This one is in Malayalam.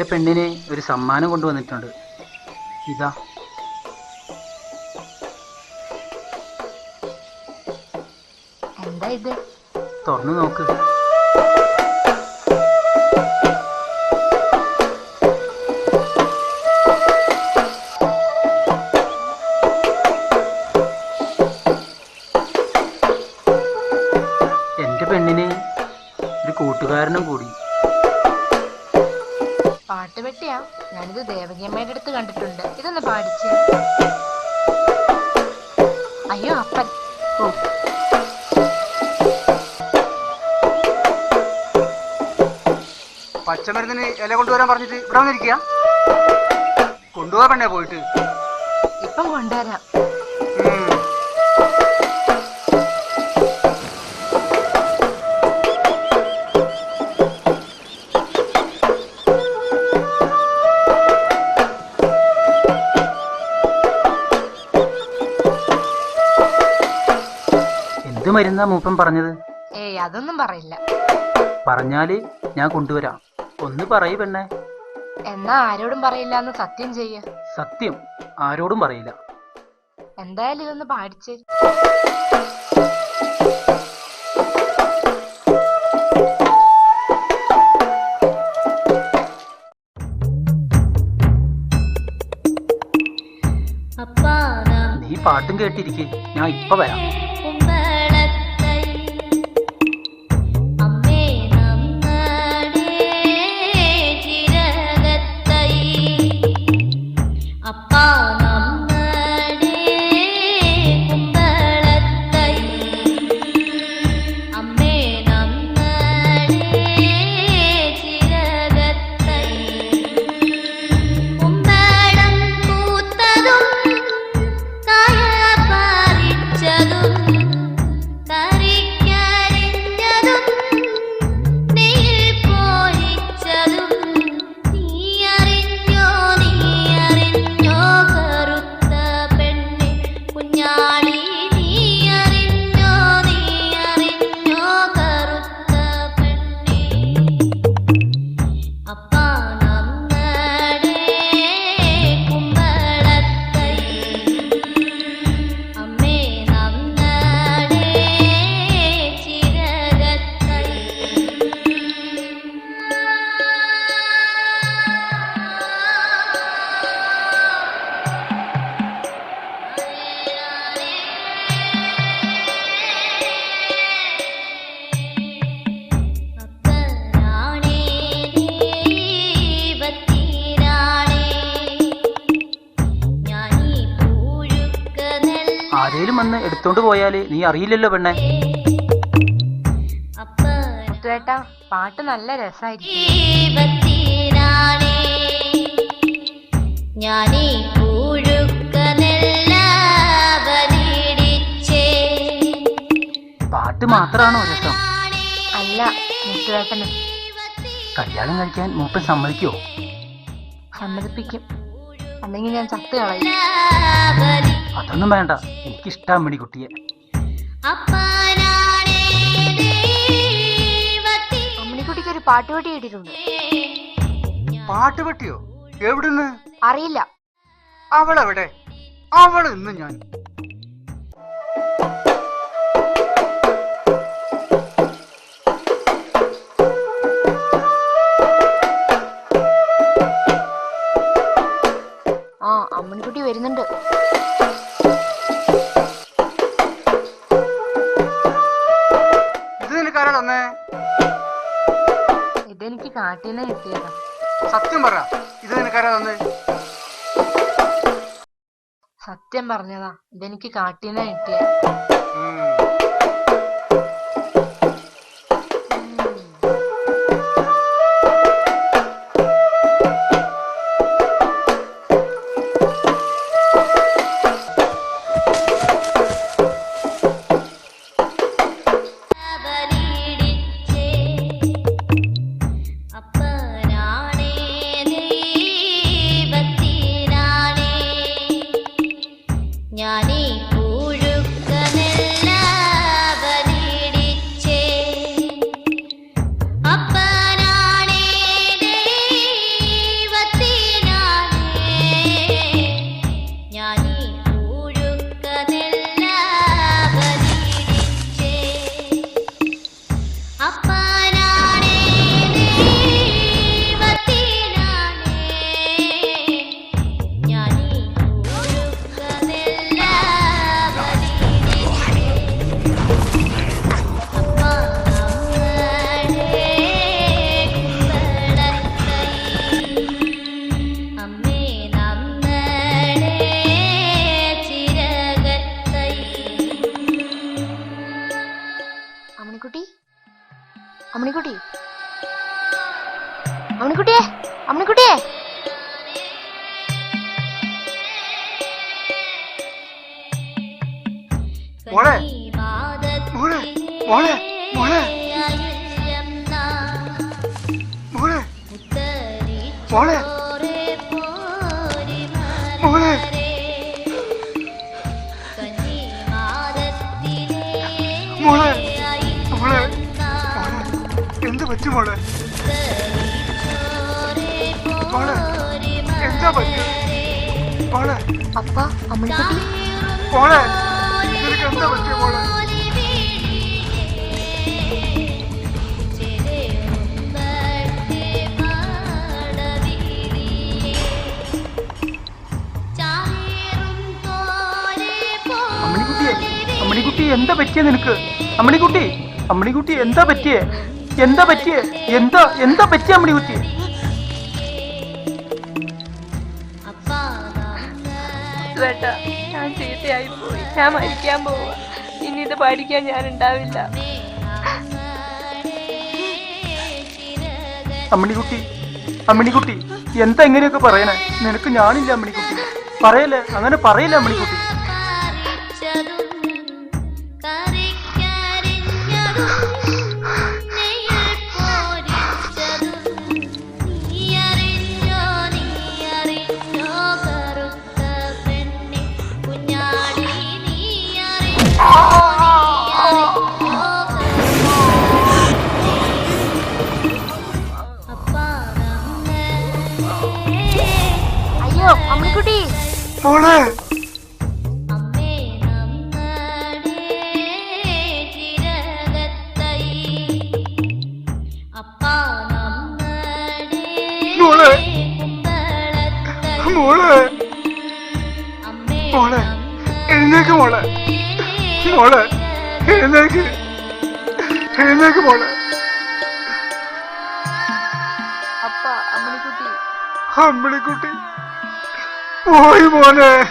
എന്റെ പെണ്ണിന് ഒരു സമ്മാനം കൊണ്ടുവന്നിട്ടുണ്ട്. ഇതാ. എന്താ ഇത്? തുറന്നു നോക്ക്. എന്റെ പെണ്ണിന് ഒരു കൂട്ടുകാരനും കൂടി. പാട്ട് പെട്ടിയാ ഞാനിത് ദേവകിയമ്മയുടെ അടുത്ത് കണ്ടിട്ടുണ്ട്. ഇതൊന്ന് പാടിച്ച്. അയ്യോ അപ്പൻ. ഓ. പച്ചമരുന്നിന് ഇല കൊണ്ടുവരാൻ പറഞ്ഞിട്ട് ഇവിടെ വന്നിരിക്കുക കൊണ്ടുപോകാൻ പെണ്ണേ പോയിട്ട്. ഇപ്പം കൊണ്ടുവരാം. മരുന്നാ മൂപ്പൻ പറഞ്ഞത്. ഏയ് അതൊന്നും പറയില്ല. പറഞ്ഞാൽ ഞാൻ കൊണ്ടുവരാം. ഒന്ന് പറയ് പെണ്ണേ. എന്നാ ആരോടും പറയില്ല എന്ന് സത്യം ചെയ്യ. സത്യം ആരോടും പറയില്ല. എന്തായാലും ഇതൊന്ന് പാടിച്ച്. നീ പാട്ടും കേട്ടിരിക്കെ. ഞാൻ ഇപ്പൊ വരാം. ആരേലും വന്ന് എടുത്തോണ്ട് പോയാൽ നീ അറിയില്ലല്ലോ പെണ്ണെ. മുത്തുവേട്ടാ പാട്ട് നല്ല രസമായിരിക്കും ഞാനീ പാട്ട് മാത്രാണോ രസം? അല്ല മുത്തുവേട്ടന് കല്യാണം കഴിക്കാൻ മൂപ്പൻ സമ്മതിക്കോ സമ്മതിപ്പിക്കും. അല്ലെങ്കിൽ ഞാൻ ചത്ത് കളയും. അതൊന്നും വേണ്ട. എനിക്കിഷ്ടാ മണിക്കുട്ടിയെ അമ്മിണിക്കുട്ടിക്ക് ഒരു പാട്ടുപെട്ടി കിട്ടിയിട്ടുണ്ട് പാട്ട് പെട്ടിയോ എവിടുന്ന്? അറിയില്ല. അവളെവിടെ? അവളെന്ന് ഇന്ന് ഞാൻ ഇതെനിക്ക് കാട്ടിന്ന് കിട്ടിയതാ. സത്യം പറ. ഇത് നിനക്കാരാ തന്നെ? സത്യം പറഞ്ഞതാ. ഇതെനിക്ക് കാട്ടിനെ കിട്ടിയ അമ്മണിക്കുട്ടി. അമ്മണിക്കുട്ടിയെ അമ്മണിക്കുട്ടിയെ. മോളെ മോളെ മോളെ മോളെ. മോളെ മോളെ. പറ്റും മോളെ. മോളെ എന്താ പറ്റും? മോളെ. അപ്പ അമ്മണിക്കുട്ടി മോളെ നിനക്ക് എന്താ പറ്റിയ മോളെ? അമ്മണിക്കുട്ടി എന്താ പറ്റിയ നിനക്ക്? അമ്മണിക്കുട്ടി അമ്മണിക്കുട്ടി എന്താ പറ്റിയേ? എന്താ പറ്റിയ? എന്താ എന്താ പറ്റിയ അമ്മണിക്കുട്ടി കുത്തി ഞാൻ ചീത്തയായി പോയി. ഞാൻ മരിക്കാൻ പോവാ. ഇനി ഇത് പഠിക്കാൻ ഞാൻ ഉണ്ടാവില്ല. അമ്മണിക്കുട്ടി അമ്മിണിക്കുട്ടി എന്താ ഇങ്ങനെയൊക്കെ പറയണേ? നിനക്ക് ഞാനില്ല അമ്മണിക്കുട്ടി പറയല്ലേ? അങ്ങനെ പറയില്ല അമ്മണിക്കുട്ടി മോളെ. മോളെ. മോളെ മോളെ എഴുന്നേക്ക് മോളെ. മോളെ എഴുന്നേക്ക്. എഴുന്നേക്ക് മോളെ. അമ്മണിക്കുട്ടി. അമ്മണിക്കുട്ടി. 搏一搏呢